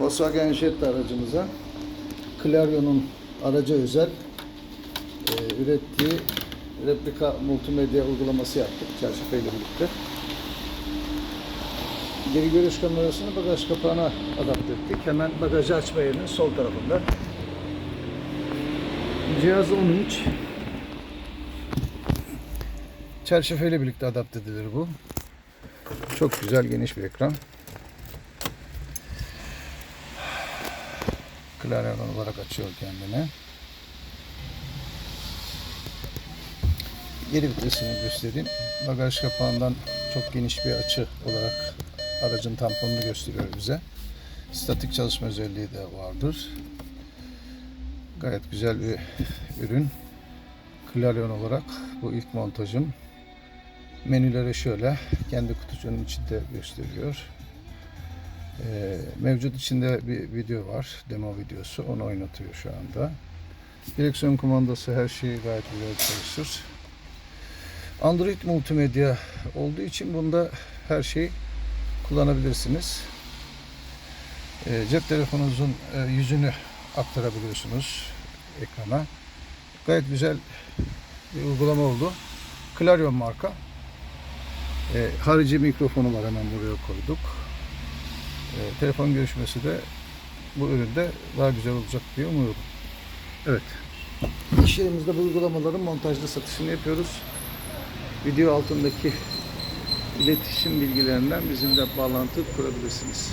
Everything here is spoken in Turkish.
Volkswagen Jetta aracımıza Clarion'un araca özel e, ürettiği replika multimedya uygulaması yaptık çarşafayla birlikte. Geri görüş kamerasını bagaj kapağına adapte ettik. Hemen bagajı açma yerinin sol tarafında. Cihaz 10 inç. Çerçeveyle birlikte adapte edilir bu. Çok güzel geniş bir ekran. Clarion olarak açıyor kendini. Geri vitesini göstereyim. Bagaj kapağından çok geniş bir açı olarak aracın tamponunu gösteriyor bize. Statik çalışma özelliği de vardır. Gayet güzel bir ürün. Clarion olarak bu ilk montajım. Menüleri şöyle kendi kutucuğunun içinde gösteriyor. Ee, mevcut içinde bir video var. Demo videosu. Onu oynatıyor şu anda. Direksiyon kumandası her şey gayet güzel çalışır. Android multimedya olduğu için bunda her şeyi kullanabilirsiniz. Ee, cep telefonunuzun e, yüzünü aktarabiliyorsunuz ekrana. Gayet güzel bir uygulama oldu. Clarion marka. Ee, harici mikrofonu var hemen buraya koyduk. Ee, telefon görüşmesi de bu üründe daha güzel olacak diye umuyorum. Evet. İş yerimizde bu uygulamaların montajlı satışını yapıyoruz. Video altındaki iletişim bilgilerinden bizimle bağlantı kurabilirsiniz.